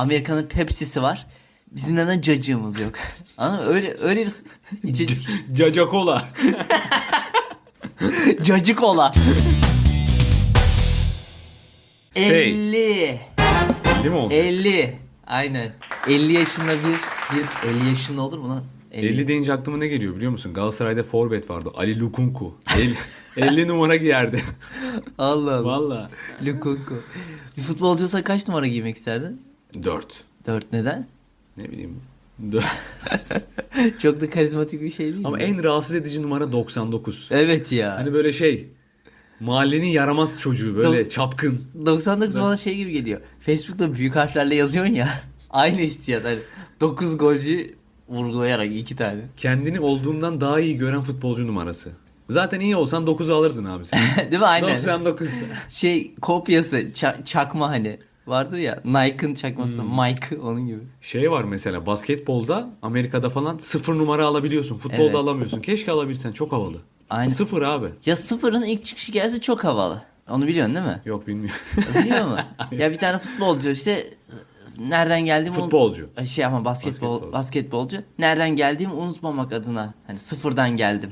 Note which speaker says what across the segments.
Speaker 1: Amerika'nın Pepsi'si var. Bizim neden cacığımız yok? Anladın mı? Öyle öyle bir içecek.
Speaker 2: Cacakola.
Speaker 1: Cacık ola.
Speaker 2: Şey.
Speaker 1: 50.
Speaker 2: Değil mi olacak?
Speaker 1: 50. Aynen. 50 yaşında bir, bir 50 yaşında olur mu lan?
Speaker 2: 50 deyince aklıma ne geliyor biliyor musun? Galatasaray'da forvet vardı. Ali Lukunku. 50, 50 numara giyerdi.
Speaker 1: Allah Allah.
Speaker 2: Valla.
Speaker 1: Lukaku. Bir futbolcu olsa kaç numara giymek isterdin?
Speaker 2: 4.
Speaker 1: 4 neden?
Speaker 2: Ne bileyim. Dört.
Speaker 1: Çok da karizmatik bir şey değil
Speaker 2: Ama
Speaker 1: mi?
Speaker 2: en rahatsız edici numara 99.
Speaker 1: Evet ya.
Speaker 2: Hani böyle şey. Mahallenin yaramaz çocuğu böyle
Speaker 1: Dok-
Speaker 2: çapkın.
Speaker 1: 99 bana şey gibi geliyor. Facebook'ta büyük harflerle yazıyorsun ya. Aynı hissiyat. Hani 9 golcü vurgulayarak iki tane.
Speaker 2: Kendini olduğundan daha iyi gören futbolcu numarası. Zaten iyi olsan 9'u alırdın abi sen.
Speaker 1: Değil mi? Aynen.
Speaker 2: 99.
Speaker 1: Şey kopyası ça- çakma hani. Vardır ya Nike'ın çakması Mike onun gibi.
Speaker 2: Şey var mesela basketbolda Amerika'da falan sıfır numara alabiliyorsun. Futbolda
Speaker 1: Evet.
Speaker 2: alamıyorsun. Keşke alabilsen çok havalı.
Speaker 1: Aynen.
Speaker 2: Sıfır abi.
Speaker 1: Ya sıfırın ilk çıkışı gelse çok havalı. Onu biliyorsun değil mi?
Speaker 2: Yok bilmiyorum.
Speaker 1: Biliyor musun? ya bir tane futbolcu işte nereden geldiğimi unut-
Speaker 2: Futbolcu.
Speaker 1: Şey ama basketbol,
Speaker 2: Basketbol.
Speaker 1: basketbolcu. Nereden geldiğimi unutmamak adına. Hani sıfırdan geldim.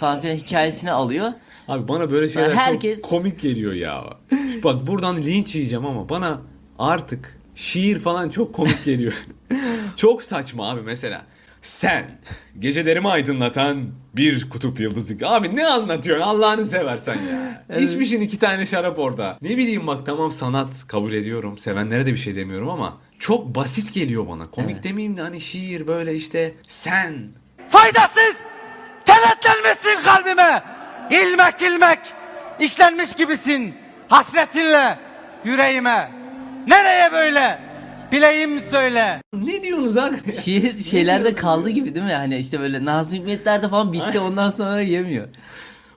Speaker 1: Falan filan hikayesini alıyor.
Speaker 2: Abi bana böyle şeyler
Speaker 1: Herkes-
Speaker 2: çok komik geliyor ya. Şu Bak buradan linç yiyeceğim ama bana artık şiir falan çok komik geliyor. çok saçma abi mesela. Sen gecelerimi aydınlatan bir kutup yıldızı. Abi ne anlatıyorsun Allah'ını seversen ya. İçmişin iki tane şarap orada. Ne bileyim bak tamam sanat kabul ediyorum. Sevenlere de bir şey demiyorum ama çok basit geliyor bana. Komik demeyeyim de hani şiir böyle işte sen
Speaker 3: faydasız kenetlenmişsin kalbime. İlmek ilmek işlenmiş gibisin hasretinle yüreğime. Nereye böyle? Bileyim söyle.
Speaker 2: ne diyorsunuz abi?
Speaker 1: Şiir şeylerde kaldı gibi değil mi? Hani işte böyle Nazım Hikmetler'de falan bitti ondan sonra yemiyor.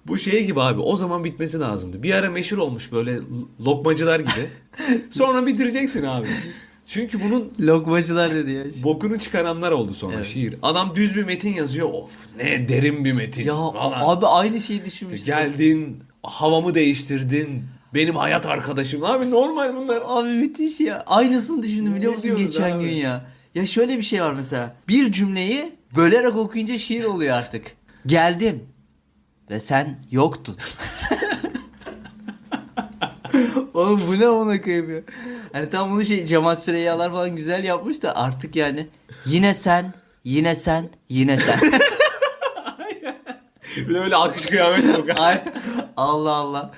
Speaker 2: Bu şey gibi abi o zaman bitmesi lazımdı. Bir ara meşhur olmuş böyle lokmacılar gibi. Sonra bitireceksin abi. Çünkü bunun
Speaker 1: Lokmacılar dedi ya.
Speaker 2: bokunu çıkaranlar oldu sonra
Speaker 1: Evet.
Speaker 2: şiir. Adam düz bir metin yazıyor. Of ne derin bir metin.
Speaker 1: Ya
Speaker 2: falan.
Speaker 1: abi aynı şeyi düşünmüş.
Speaker 2: Geldin havamı değiştirdin. Benim hayat arkadaşım. Abi normal bunlar.
Speaker 1: Abi müthiş ya. Aynısını düşündüm biliyor
Speaker 2: Ne
Speaker 1: musun
Speaker 2: diyoruz
Speaker 1: geçen
Speaker 2: abi?
Speaker 1: gün ya. Ya şöyle bir şey var mesela. Bir cümleyi bölerek okuyunca şiir oluyor artık. Geldim ve sen yoktun. Oğlum bu ne ona koyayım ya. Hani tam bunu şey Cemal Süreyyalar falan güzel yapmış da artık yani yine sen, yine sen, yine sen.
Speaker 2: Bir de böyle alkış kıyamet yok.
Speaker 1: Ay, Allah Allah.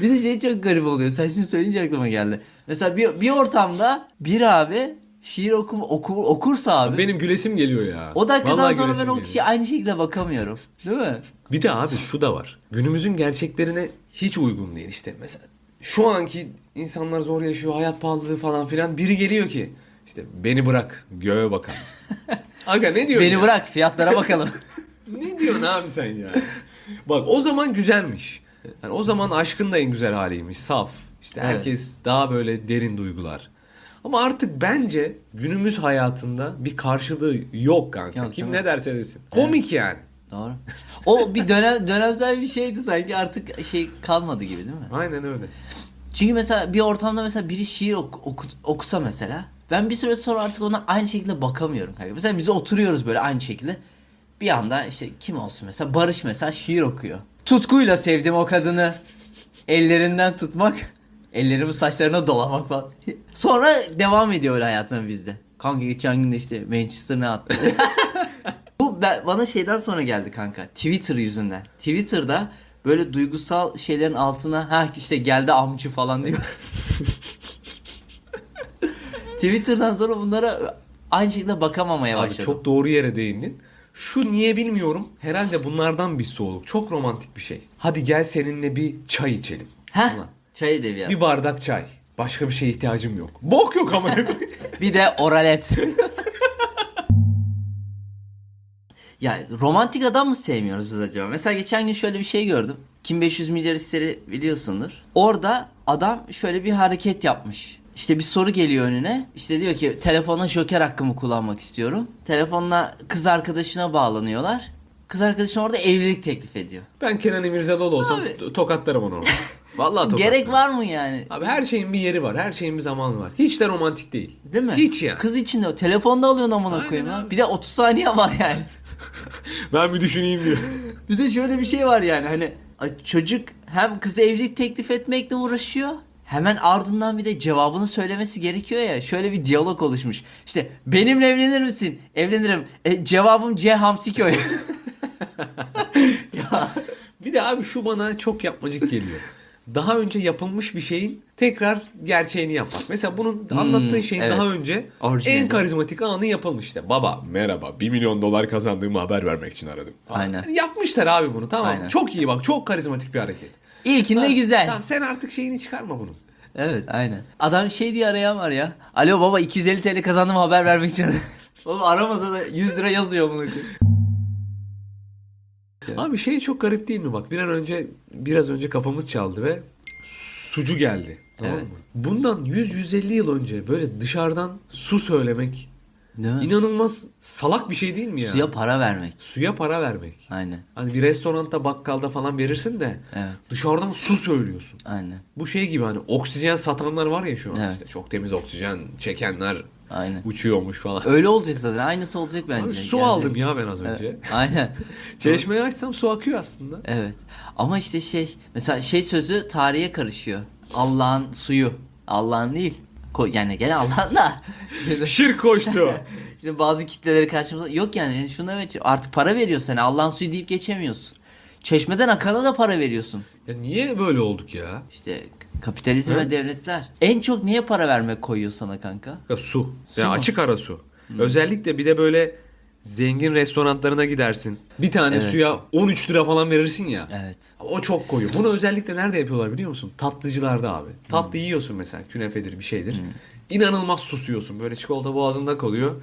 Speaker 1: Bir de şey çok garip oluyor. Sen şimdi söyleyince aklıma geldi. Mesela bir, bir ortamda bir abi şiir okum, oku, okursa abi.
Speaker 2: Benim gülesim geliyor ya.
Speaker 1: o dakikadan
Speaker 2: Vallahi
Speaker 1: sonra ben
Speaker 2: gülesim
Speaker 1: o
Speaker 2: geliyor.
Speaker 1: kişiye aynı şekilde bakamıyorum. Değil mi?
Speaker 2: Bir de abi şu da var. Günümüzün gerçeklerine hiç uygun değil işte mesela. Şu anki insanlar zor yaşıyor, hayat pahalılığı falan filan. Biri geliyor ki işte beni bırak göğe bakan. Aga ne diyorsun
Speaker 1: Beni
Speaker 2: ya?
Speaker 1: bırak fiyatlara bakalım.
Speaker 2: Ne diyorsun abi sen ya? Bak o zaman güzelmiş. Yani o zaman aşkın da en güzel haliymiş. Saf. İşte
Speaker 1: Evet.
Speaker 2: herkes daha böyle derin duygular. Ama artık bence günümüz hayatında bir karşılığı yok kanka.
Speaker 1: Yok,
Speaker 2: Kim ne derse desin. Komik yani.
Speaker 1: Doğru. O bir dönem dönemsel bir şeydi sanki artık şey kalmadı gibi değil mi?
Speaker 2: Aynen öyle.
Speaker 1: Çünkü mesela bir ortamda mesela biri şiir ok- oku- okusa mesela ben bir süre sonra artık ona aynı şekilde bakamıyorum kanka. Mesela biz oturuyoruz böyle aynı şekilde. Bir anda işte kim olsun mesela Barış mesela şiir okuyor. Tutkuyla sevdim o kadını. Ellerinden tutmak, ellerimi saçlarına dolamak falan. Sonra devam ediyor öyle hayatına bizde. Kanka geçen gün de işte Manchester ne attı? Ben- bana şeyden sonra geldi kanka. Twitter yüzünden. Twitter'da böyle duygusal şeylerin altına ha işte geldi amcı falan diyor. Twitter'dan sonra bunlara aynı şekilde bakamamaya
Speaker 2: Abi
Speaker 1: başladım.
Speaker 2: çok doğru yere değindin. Şu niye bilmiyorum. Herhalde bunlardan bir soğuk. Çok romantik bir şey. Hadi gel seninle bir çay içelim.
Speaker 1: Heh,
Speaker 2: Ulan,
Speaker 1: çay edebiyatı.
Speaker 2: Bir bardak çay. Başka bir şeye ihtiyacım yok. Bok yok ama.
Speaker 1: Bir de oralet. ya romantik adam mı sevmiyoruz biz acaba? Mesela geçen gün şöyle bir şey gördüm. Kim 500 milyar isteri biliyorsundur. Orada adam şöyle bir hareket yapmış. İşte bir soru geliyor önüne. İşte diyor ki telefonla joker hakkımı kullanmak istiyorum. Telefonla kız arkadaşına bağlanıyorlar. Kız arkadaşına orada evlilik teklif ediyor.
Speaker 2: ben Kenan İmirzalıoğlu olsam
Speaker 1: Abi.
Speaker 2: tokatlarım onu. Vallahi tokatlıyorum.
Speaker 1: Gerek var mı yani?
Speaker 2: Abi her şeyin bir yeri var. Her şeyin bir zamanı var. Hiç de romantik değil.
Speaker 1: Değil mi?
Speaker 2: Hiç ya.
Speaker 1: Kız için de telefonda alıyorsun amına
Speaker 2: Aynen
Speaker 1: koyayım
Speaker 2: abi.
Speaker 1: Bir de 30 saniye var yani.
Speaker 2: Ben bir düşüneyim diyor.
Speaker 1: Bir de şöyle bir şey var yani hani çocuk hem kıza evlilik teklif etmekle uğraşıyor. Hemen ardından bir de cevabını söylemesi gerekiyor ya. Şöyle bir diyalog oluşmuş. İşte benimle evlenir misin? Evlenirim. E, cevabım C Hamsiköy. ya
Speaker 2: Bir de abi şu bana çok yapmacık geliyor. Daha önce yapılmış bir şeyin tekrar gerçeğini yapmak. Mesela bunun anlattığı şeyin
Speaker 1: evet.
Speaker 2: daha önce
Speaker 1: Orijinali.
Speaker 2: en karizmatik anı yapılmış işte. Baba merhaba 1 milyon dolar kazandığımı haber vermek için aradım.
Speaker 1: Aynen.
Speaker 2: Yani yapmışlar abi bunu tamam.
Speaker 1: Aynen.
Speaker 2: Çok iyi bak çok karizmatik bir hareket.
Speaker 1: ilkinde
Speaker 2: Ha,
Speaker 1: güzel.
Speaker 2: Tamam sen artık şeyini çıkarma bunun.
Speaker 1: Evet aynen. Adam şey diye arayan var ya. Alo baba 250 TL kazandım haber vermek için. Oğlum aramasa da 100 lira yazıyor bunu.
Speaker 2: Abi şey çok garip değil mi bak bir an önce biraz önce kafamız çaldı ve sucu geldi. Tamam
Speaker 1: Evet.
Speaker 2: mı? Bundan 100-150 yıl önce böyle dışarıdan su söylemek
Speaker 1: Değil mi?
Speaker 2: inanılmaz salak bir şey değil mi ya?
Speaker 1: Suya para vermek.
Speaker 2: Suya para vermek.
Speaker 1: Aynen.
Speaker 2: Hani bir restoranda bakkalda falan verirsin de
Speaker 1: Evet.
Speaker 2: dışarıdan su söylüyorsun.
Speaker 1: Aynen.
Speaker 2: Bu şey gibi hani oksijen satanlar var ya şu an.
Speaker 1: Evet.
Speaker 2: İşte çok temiz oksijen çekenler
Speaker 1: Aynen.
Speaker 2: uçuyormuş falan.
Speaker 1: Öyle olacak zaten. Aynısı olacak bence.
Speaker 2: Abi su
Speaker 1: Yani-
Speaker 2: aldım ya ben az önce.
Speaker 1: Evet. Aynen.
Speaker 2: Çeşmeyi açsam su akıyor aslında.
Speaker 1: Evet. Ama işte şey mesela şey sözü tarihe karışıyor. Allah'ın suyu. Allah'ın değil. Ko- Yani gene Allah'ın da.
Speaker 2: Şirk koştu.
Speaker 1: Şimdi bazı kitleleri karşımıza yok yani yani şuna evet artık para veriyorsun hani Allah'ın suyu deyip geçemiyorsun. Çeşmeden akana da para veriyorsun.
Speaker 2: ya niye böyle olduk ya?
Speaker 1: İşte kapitalizm
Speaker 2: He?
Speaker 1: ve devletler. En çok neye para vermek koyuyor sana kanka?
Speaker 2: Ya su.
Speaker 1: Su
Speaker 2: ya
Speaker 1: mu?
Speaker 2: açık ara su. Özellikle bir de böyle zengin restoranlarına gidersin. Bir tane
Speaker 1: Evet.
Speaker 2: suya 13 lira falan verirsin ya.
Speaker 1: Evet.
Speaker 2: O çok koyu. Bunu özellikle nerede yapıyorlar biliyor musun? Tatlıcılarda abi. Tatlı yiyorsun mesela künefedir bir şeydir. İnanılmaz susuyorsun. Böyle çikolata boğazında kalıyor.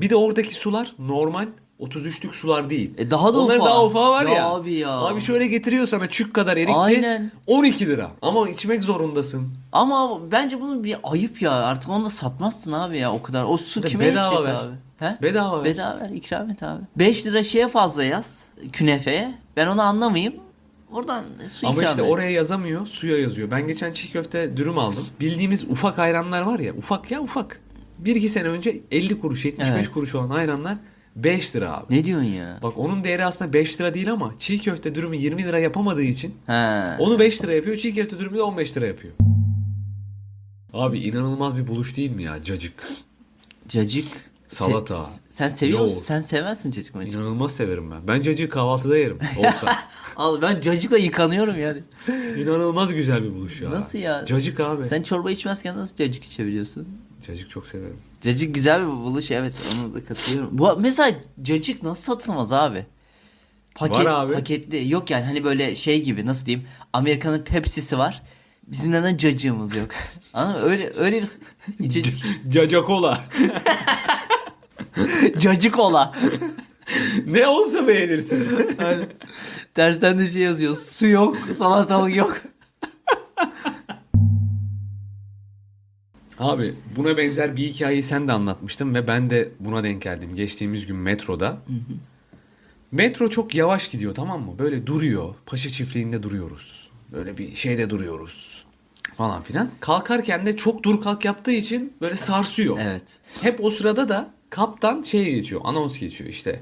Speaker 2: Bir de oradaki sular normal 33'lük sular değil.
Speaker 1: E daha da
Speaker 2: Onların
Speaker 1: ufağı.
Speaker 2: daha ufağı var ya.
Speaker 1: Ya abi ya.
Speaker 2: Abi şöyle getiriyor sana çük kadar erikli.
Speaker 1: Aynen.
Speaker 2: 12 lira. Ama içmek zorundasın.
Speaker 1: Ama bence bunun bir ayıp ya. Artık onu da satmazsın abi ya o kadar. O su
Speaker 2: de
Speaker 1: kime
Speaker 2: bedava ver.
Speaker 1: abi? He?
Speaker 2: Bedava ver.
Speaker 1: Bedava ver. ikram et abi. 5 lira şeye fazla yaz. Künefeye. Ben onu anlamayayım. Oradan su
Speaker 2: Ama işte
Speaker 1: et.
Speaker 2: oraya yazamıyor, suya yazıyor. Ben geçen çiğ köfte dürüm aldım. Bildiğimiz ufak ayranlar var ya, ufak ya ufak. Bir iki sene önce 50 kuruş, 75
Speaker 1: Evet.
Speaker 2: kuruş olan ayranlar 5 lira abi.
Speaker 1: Ne diyorsun ya?
Speaker 2: Bak onun değeri aslında 5 lira değil ama çiğ köfte dürümü 20 lira yapamadığı için
Speaker 1: He.
Speaker 2: onu 5 lira yapıyor, çiğ köfte dürümü de 15 lira yapıyor. Abi inanılmaz bir buluş değil mi ya cacık?
Speaker 1: Cacık.
Speaker 2: Salata.
Speaker 1: Se- sen seviyor
Speaker 2: Yoğurt.
Speaker 1: musun? Sen sevmezsin cacık mı?
Speaker 2: İnanılmaz severim ben. Ben cacığı kahvaltıda yerim olsa.
Speaker 1: Al ben cacıkla yıkanıyorum yani.
Speaker 2: İnanılmaz güzel bir buluş ya.
Speaker 1: Nasıl ya?
Speaker 2: Cacık abi.
Speaker 1: Sen çorba içmezken nasıl cacık içebiliyorsun?
Speaker 2: Cacık çok severim.
Speaker 1: Cacık güzel bir buluş evet onu da katılıyorum. Bu mesela cacık nasıl satılmaz abi? Paket,
Speaker 2: Var abi.
Speaker 1: Paketli yok yani hani böyle şey gibi nasıl diyeyim Amerika'nın Pepsi'si var. Bizim neden cacığımız yok? Anladın mı? Öyle öyle bir içecek.
Speaker 2: Cacakola.
Speaker 1: Cacık ola.
Speaker 2: ne olsa beğenirsin.
Speaker 1: Aynen. Tersten de şey yazıyor. Su yok, salatalık yok.
Speaker 2: Abi buna benzer bir hikayeyi sen de anlatmıştın ve ben de buna denk geldim. Geçtiğimiz gün metroda. Metro çok yavaş gidiyor tamam mı? Böyle duruyor. Paşa çiftliğinde duruyoruz. Böyle bir şeyde duruyoruz. Falan filan. Kalkarken de çok dur kalk yaptığı için böyle sarsıyor.
Speaker 1: Evet.
Speaker 2: Hep o sırada da kaptan şey geçiyor. Anons geçiyor işte.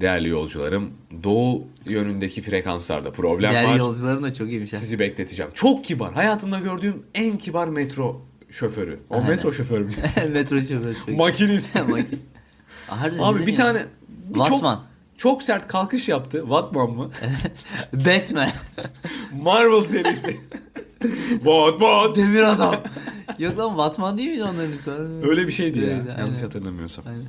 Speaker 2: Değerli yolcularım doğu yönündeki frekanslarda problem
Speaker 1: Diğer
Speaker 2: var.
Speaker 1: yolcularım da çok iyiymiş.
Speaker 2: Sizi bekleteceğim. Çok kibar. Hayatımda gördüğüm en kibar metro şoförü. O
Speaker 1: Aynen.
Speaker 2: metro şoförü mü?
Speaker 1: Metro şoförü çok.
Speaker 2: Makinist.
Speaker 1: Harbiden
Speaker 2: Abi bir
Speaker 1: ya?
Speaker 2: tane bir
Speaker 1: Batman.
Speaker 2: Çok, çok sert kalkış yaptı. Batman mı?
Speaker 1: Batman.
Speaker 2: Marvel serisi. Batman.
Speaker 1: Demir adam. Yok lan Batman değil miydi onların ismi?
Speaker 2: Öyle bir şeydi ya.
Speaker 1: Öyleydi,
Speaker 2: Yanlış
Speaker 1: aynen.
Speaker 2: hatırlamıyorsam.
Speaker 1: Aynen.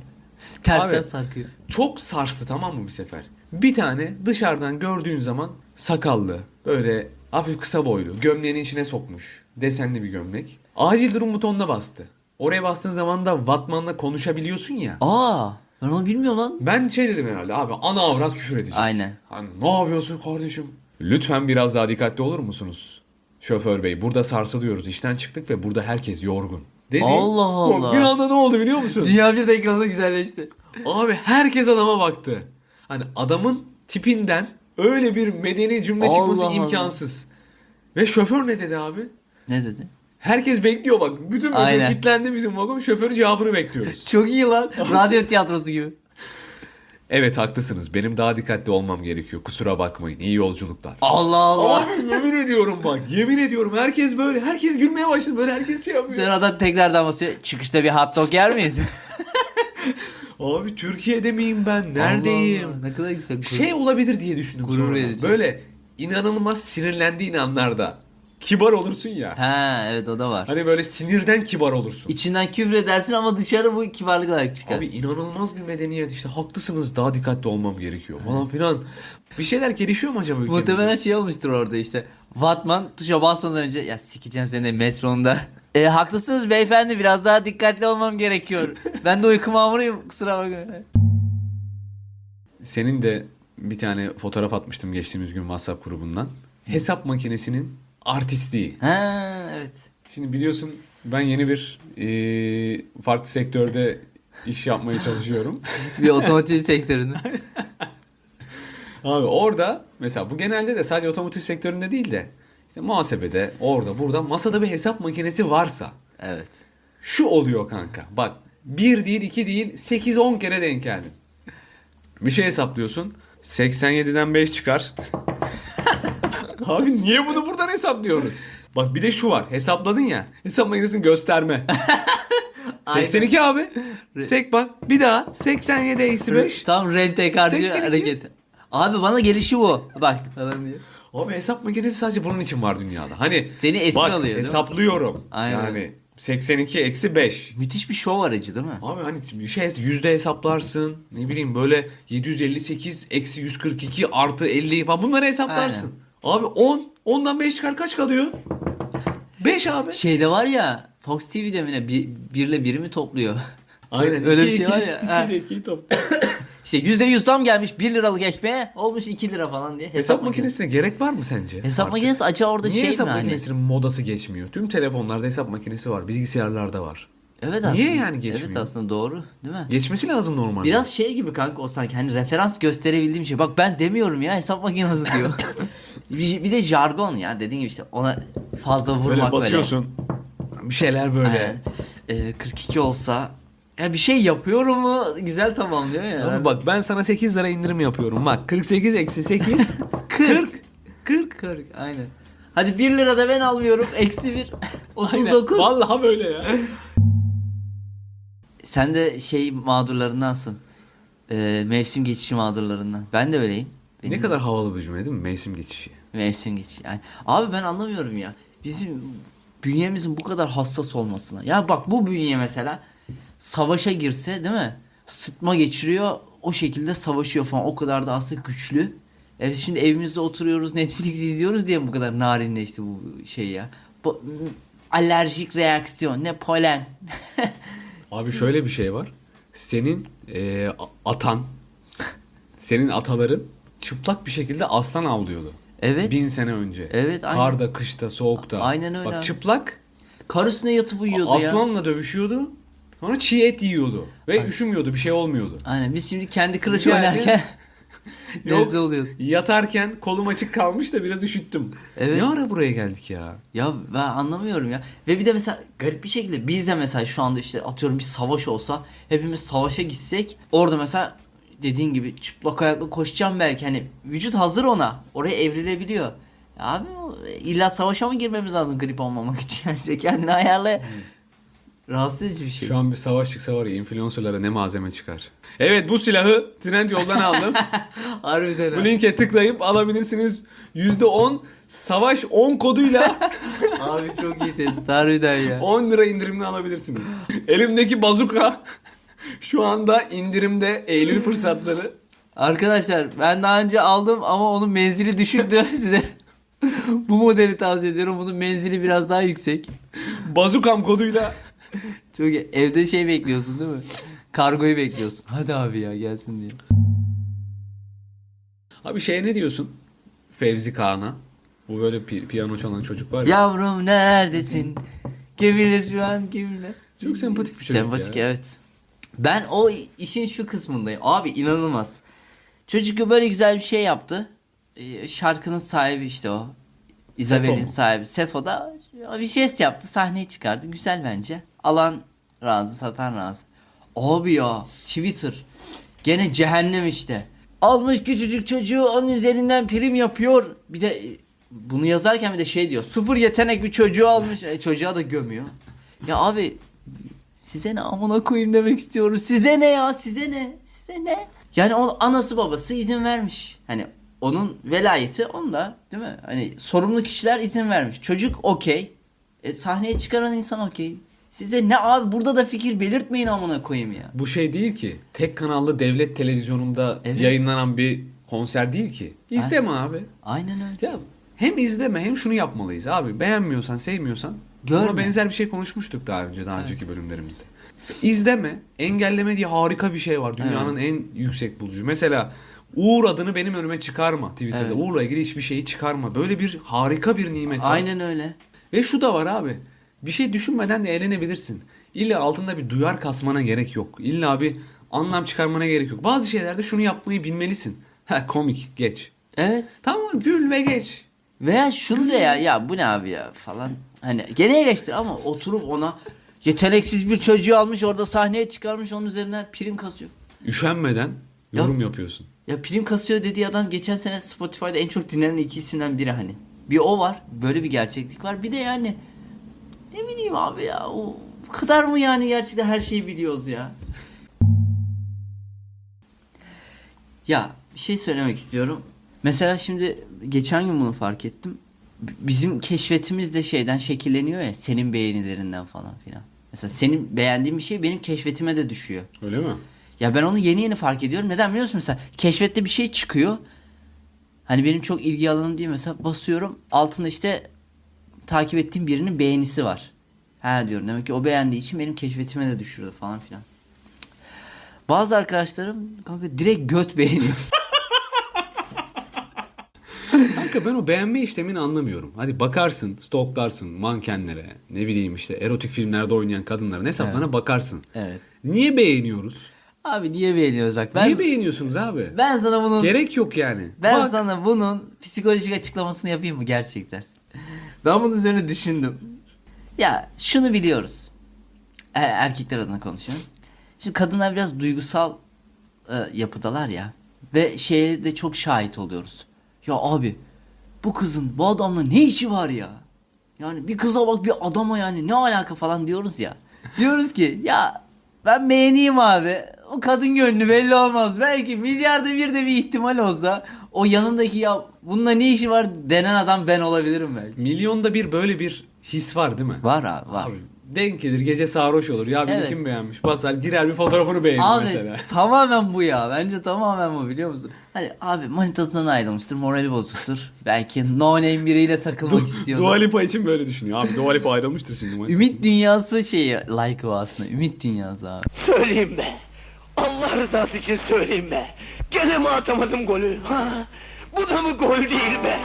Speaker 1: Tersten
Speaker 2: Abi.
Speaker 1: sarkıyor.
Speaker 2: Çok sarstı tamam mı bir sefer? Bir tane dışarıdan gördüğün zaman sakallı, böyle hafif kısa boylu, gömleğinin içine sokmuş. Desenli bir gömlek. Acil durum butonuna bastı. Oraya bastığın zaman da Batman'la konuşabiliyorsun ya.
Speaker 1: Aa, ben onu bilmiyorum lan.
Speaker 2: Ben şey dedim herhalde abi ana avrat küfür edecek.
Speaker 1: Aynen.
Speaker 2: Hani ne yapıyorsun kardeşim? Lütfen biraz daha dikkatli olur musunuz? Şoför bey burada sarsılıyoruz. İşten çıktık ve burada herkes yorgun. Dedi.
Speaker 1: Allah Allah.
Speaker 2: Bir anda ne oldu biliyor musun?
Speaker 1: Dünya bir dakikada güzelleşti.
Speaker 2: Abi herkes adama baktı. Hani adamın tipinden öyle bir medeni cümle
Speaker 1: Allah
Speaker 2: çıkması
Speaker 1: Allah.
Speaker 2: imkansız. Ve şoför ne dedi abi?
Speaker 1: Ne dedi?
Speaker 2: Herkes bekliyor bak. Bütün böyle
Speaker 1: Aynen.
Speaker 2: kilitlendi bizim vagon. Şoförün cevabını bekliyoruz.
Speaker 1: Çok iyi lan. Radyo tiyatrosu gibi.
Speaker 2: evet haklısınız. Benim daha dikkatli olmam gerekiyor. Kusura bakmayın. İyi yolculuklar.
Speaker 1: Allah Allah.
Speaker 2: Abi yemin ediyorum bak. Yemin ediyorum. Herkes böyle. Herkes gülmeye başladı. Böyle herkes şey yapıyor.
Speaker 1: Sıradan tekrardan basıyor. Çıkışta bir hot dog yer miyiz?
Speaker 2: Abi Türkiye'de miyim ben? Neredeyim?
Speaker 1: Allah Allah, Ne kadar güzel.
Speaker 2: Şey olabilir diye düşündüm
Speaker 1: Gurur
Speaker 2: sonra.
Speaker 1: verici.
Speaker 2: Böyle inanılmaz sinirlendiğin anlarda kibar olursun ya.
Speaker 1: Ha evet o da var.
Speaker 2: Hani böyle sinirden kibar olursun.
Speaker 1: İçinden küfür edersin ama dışarı bu kibarlık olarak çıkar.
Speaker 2: Abi inanılmaz bir medeniyet işte haklısınız daha dikkatli olmam gerekiyor falan filan. Bir şeyler gelişiyor mu acaba ülkemizde?
Speaker 1: Muhtemelen şey olmuştur orada işte. Vatman tuşa basmadan önce ya sikeceğim seni metronda. E, haklısınız beyefendi biraz daha dikkatli olmam gerekiyor. ben de uyku mamuruyum kusura bakmayın.
Speaker 2: Senin de bir tane fotoğraf atmıştım geçtiğimiz gün WhatsApp grubundan. Hesap makinesinin artistliği.
Speaker 1: Ha evet.
Speaker 2: Şimdi biliyorsun ben yeni bir eee, farklı sektörde iş yapmaya çalışıyorum.
Speaker 1: Bir otomotiv sektörünü.
Speaker 2: Abi orada mesela bu genelde de sadece otomotiv sektöründe değil de işte muhasebede orada burada masada bir hesap makinesi varsa
Speaker 1: Evet.
Speaker 2: şu oluyor kanka. Bak bir değil iki değil 8-10 kere denk geldin. Bir şey hesaplıyorsun. 87'den 5 çıkar. Abi niye bunu buradan hesaplıyoruz? Bak bir de şu var. Hesapladın ya. Hesap makinesini gösterme. 82 abi. Sek bak. Bir daha. 87 eksi 5.
Speaker 1: Tam rentekarcı
Speaker 2: 82.
Speaker 1: hareket. Abi bana gelişi bu. Bak falan diyor.
Speaker 2: Abi hesap makinesi sadece bunun için var dünyada. Hani
Speaker 1: Seni esir
Speaker 2: bak,
Speaker 1: alıyor, değil mi?
Speaker 2: hesaplıyorum.
Speaker 1: Aynen.
Speaker 2: Yani 82 eksi 5.
Speaker 1: Müthiş bir şov aracı değil mi?
Speaker 2: Abi hani şey yüzde hesaplarsın. Ne bileyim böyle 758 eksi 142 artı 50 falan bunları hesaplarsın. Abi 10. 10'dan 5 çıkar kaç kalıyor? 5 abi.
Speaker 1: Şeyde var ya Fox TV'de mi ne bir, birle biri mi topluyor?
Speaker 2: Aynen.
Speaker 1: Öyle bir şey var ya.
Speaker 2: iki
Speaker 1: Ha.
Speaker 2: ile ikiyi topla.
Speaker 1: İşte %100 zam gelmiş 1 liralık ekmeğe olmuş 2 lira falan diye.
Speaker 2: Hesap makinesine gerek var mı sence?
Speaker 1: Hesap
Speaker 2: Artık?
Speaker 1: makinesi acaba orada
Speaker 2: Niye
Speaker 1: şey
Speaker 2: hesap
Speaker 1: mi hani?
Speaker 2: makinesinin modası geçmiyor? Tüm telefonlarda hesap makinesi var. Bilgisayarlarda var.
Speaker 1: Evet
Speaker 2: Niye
Speaker 1: aslında.
Speaker 2: yani geçmiyor?
Speaker 1: Evet aslında doğru değil mi?
Speaker 2: Geçmesi lazım normalde.
Speaker 1: Biraz şey gibi kanka o sanki hani referans gösterebildiğim şey. Bak ben demiyorum ya hesap makinesi diyor. bir, bir de jargon ya dediğin gibi işte ona fazla vurmak
Speaker 2: böyle
Speaker 1: böyle.
Speaker 2: basıyorsun. Bir şeyler böyle.
Speaker 1: Aynen. Ee, 42 olsa ya bir şey yapıyorum mu güzel tamamlıyor ya.
Speaker 2: Ama bak ben sana 8 lira indirim yapıyorum. Bak 48 eksi 8
Speaker 1: 40.
Speaker 2: 40.
Speaker 1: 40 aynen. Hadi 1 lira da ben almıyorum. Eksi 1.
Speaker 2: Aynen.
Speaker 1: 39.
Speaker 2: Vallahi böyle ya.
Speaker 1: Sen de şey mağdurlarındansın. Ee, mevsim geçişi mağdurlarından. Ben de öyleyim. Benim
Speaker 2: ne kadar havalı bir cümle değil mi? Mevsim geçişi.
Speaker 1: Mevsim geçişi. Yani, abi ben anlamıyorum ya. Bizim bünyemizin bu kadar hassas olmasına. Ya bak bu bünye mesela savaşa girse değil mi? Sıtma geçiriyor. O şekilde savaşıyor falan. O kadar da aslında güçlü. Evet şimdi evimizde oturuyoruz Netflix izliyoruz diye bu kadar narinleşti bu şey ya. Bu, alerjik reaksiyon ne polen.
Speaker 2: Abi şöyle bir şey var. Senin e, atan, senin ataların çıplak bir şekilde aslan avlıyordu.
Speaker 1: Evet.
Speaker 2: Bin sene önce.
Speaker 1: Evet, aynen.
Speaker 2: Karda, kışta, soğukta.
Speaker 1: Aynen öyle
Speaker 2: Bak
Speaker 1: abi.
Speaker 2: çıplak
Speaker 1: Kar üstüne yatıp uyuyordu ya.
Speaker 2: aslanla dövüşüyordu. Sonra çiğ et yiyordu. Ve üşümüyordu bir şey olmuyordu.
Speaker 1: Aynen biz şimdi kendi Crush
Speaker 2: Yani-
Speaker 1: oynarken
Speaker 2: Yok.
Speaker 1: oluyoruz.
Speaker 2: Yatarken kolum açık kalmış da biraz üşüttüm.
Speaker 1: Evet.
Speaker 2: Ne ara buraya geldik ya?
Speaker 1: Ya ben anlamıyorum ya. Ve bir de mesela garip bir şekilde biz de mesela şu anda işte atıyorum bir savaş olsa hepimiz savaşa gitsek orada mesela dediğin gibi çıplak ayakla koşacağım belki hani vücut hazır ona oraya evrilebiliyor. Ya abi illa savaşa mı girmemiz lazım grip olmamak için yani işte kendini ayarla. Rahatsız edici bir şey.
Speaker 2: Şu an bir savaş çıksa var ya influencerlara ne malzeme çıkar. Evet bu silahı trend yoldan aldım.
Speaker 1: Harbiden
Speaker 2: bu linke tıklayıp alabilirsiniz. %10 savaş 10 koduyla
Speaker 1: Abi çok iyi tespit harbiden ya.
Speaker 2: 10 lira indirimle alabilirsiniz. Elimdeki bazuka şu anda indirimde Eylül fırsatları.
Speaker 1: Arkadaşlar ben daha önce aldım ama onun menzili düşüktü size. Bu modeli tavsiye ediyorum. Bunun menzili biraz daha yüksek.
Speaker 2: Bazukam koduyla
Speaker 1: Çok iyi. Evde şey bekliyorsun değil mi? Kargoyu bekliyorsun. Hadi abi ya gelsin diye.
Speaker 2: Abi şeye ne diyorsun? Fevzi Kağan'a. Bu böyle pi- piyano çalan çocuk var ya.
Speaker 1: Yavrum neredesin? Kim bilir şu an kim bilir.
Speaker 2: Çok sempatik bir çocuk
Speaker 1: Sempatik
Speaker 2: ya.
Speaker 1: evet. Ben o işin şu kısmındayım. Abi inanılmaz. Çocuk böyle güzel bir şey yaptı. Ee, şarkının sahibi işte o. Isabel'in sahibi Sefo da bir jest yaptı sahneye çıkardı. Güzel bence. Alan razı satan razı. Abi ya Twitter gene cehennem işte. Almış küçücük çocuğu onun üzerinden prim yapıyor. Bir de e, bunu yazarken bir de şey diyor. Sıfır yetenek bir çocuğu almış. E, çocuğa da gömüyor. Ya abi size ne amına koyayım demek istiyorum. Size ne ya size ne size ne? Yani o anası babası izin vermiş. Hani onun velayeti onda değil mi? Hani sorumlu kişiler izin vermiş. Çocuk okey. E, sahneye çıkaran insan okey. Size ne abi burada da fikir belirtmeyin amına koyayım ya.
Speaker 2: Bu şey değil ki. Tek kanallı devlet televizyonunda
Speaker 1: Evet.
Speaker 2: yayınlanan bir konser değil ki. İzleme abi.
Speaker 1: Aynen öyle.
Speaker 2: Ya hem izleme hem şunu yapmalıyız abi. Beğenmiyorsan, sevmiyorsan
Speaker 1: Görme.
Speaker 2: Buna benzer bir şey konuşmuştuk daha önce, daha önceki bölümlerimizde. İzleme, engelleme diye harika bir şey var. Dünyanın en yüksek bulucu. Mesela Uğur adını benim önüme çıkarma Twitter'da.
Speaker 1: Evet.
Speaker 2: Uğur'la ilgili hiçbir şeyi çıkarma. Böyle bir harika bir nimet var.
Speaker 1: Aynen öyle.
Speaker 2: Ve şu da var abi. Bir şey düşünmeden de eğlenebilirsin. İlla altında bir duyar kasmana gerek yok. İlla bir anlam çıkarmana gerek yok. Bazı şeylerde şunu yapmayı bilmelisin. Ha komik geç.
Speaker 1: Evet.
Speaker 2: Tamam gül ve geç.
Speaker 1: Veya şunu da ya ya bu ne abi ya falan. Hani gene eleştir ama oturup ona yeteneksiz bir çocuğu almış orada sahneye çıkarmış onun üzerinden prim kasıyor.
Speaker 2: Üşenmeden yorum yapıyorsun.
Speaker 1: Ya prim kasıyor dediği adam geçen sene Spotify'da en çok dinlenen iki isimden biri hani. Bir o var. Böyle bir gerçeklik var. Bir de yani ne bileyim abi ya o kadar mı yani gerçekten her şeyi biliyoruz ya. Ya bir şey söylemek istiyorum. Mesela şimdi geçen gün bunu fark ettim. Bizim keşfetimiz de şeyden şekilleniyor ya senin beğenilerinden falan filan. Mesela senin beğendiğin bir şey benim keşfetime de düşüyor.
Speaker 2: Öyle mi?
Speaker 1: Ya ben onu yeni yeni fark ediyorum. Neden biliyor musun? Mesela keşfette bir şey çıkıyor. Hani benim çok ilgi alanım değil mesela basıyorum. Altında işte takip ettiğim birinin beğenisi var. Ha diyorum demek ki o beğendiği için benim keşfetime de düşürdü falan filan. Bazı arkadaşlarım kanka direkt göt beğeniyor.
Speaker 2: Kanka ben o beğenme işlemini anlamıyorum. Hadi bakarsın, stalklarsın mankenlere, ne bileyim işte erotik filmlerde oynayan kadınların hesaplarına bakarsın.
Speaker 1: evet.
Speaker 2: Niye beğeniyoruz?
Speaker 1: Abi niye beğeniyoruz bak. Ben,
Speaker 2: Niye beğeniyorsunuz abi?
Speaker 1: ben sana bunun
Speaker 2: Gerek yok yani.
Speaker 1: Ben
Speaker 2: Bak,
Speaker 1: sana bunun psikolojik açıklamasını yapayım mı gerçekten? Ben bunun üzerine düşündüm. Ya şunu biliyoruz. E, erkekler adına konuşuyorum. Şimdi kadınlar biraz duygusal e, yapıdalar ya. Ve şeye de çok şahit oluyoruz. Ya abi bu kızın bu adamla ne işi var ya? Yani bir kıza bak bir adama yani ne alaka falan diyoruz ya. Diyoruz ki ya ben beğeneyim abi. O kadın gönlü belli olmaz. Belki milyarda bir de bir ihtimal olsa o yanındaki ya bununla ne işi var denen adam ben olabilirim belki.
Speaker 2: milyonda bir böyle bir his var değil mi?
Speaker 1: Var abi var.
Speaker 2: Abi denk gelir gece sarhoş olur. Ya beni
Speaker 1: Evet.
Speaker 2: kim beğenmiş? Basar girer bir fotoğrafını beğenir
Speaker 1: Abi
Speaker 2: mesela.
Speaker 1: tamamen bu ya. Bence tamamen bu biliyor musun? Hani abi manitasından ayrılmıştır, morali bozuktur. Belki no name biriyle takılmak istiyordur.
Speaker 2: Dua Lipa için böyle düşünüyor. Abi Dua Lipa ayrılmıştır şimdi.
Speaker 1: Ümit dünyası şeyi like o aslında. Ümit dünyası abi.
Speaker 4: Söyleyeyim be. Allah rızası için söyleyeyim be. Gene mi atamadım golü? Ha? Bu da mı gol değil be?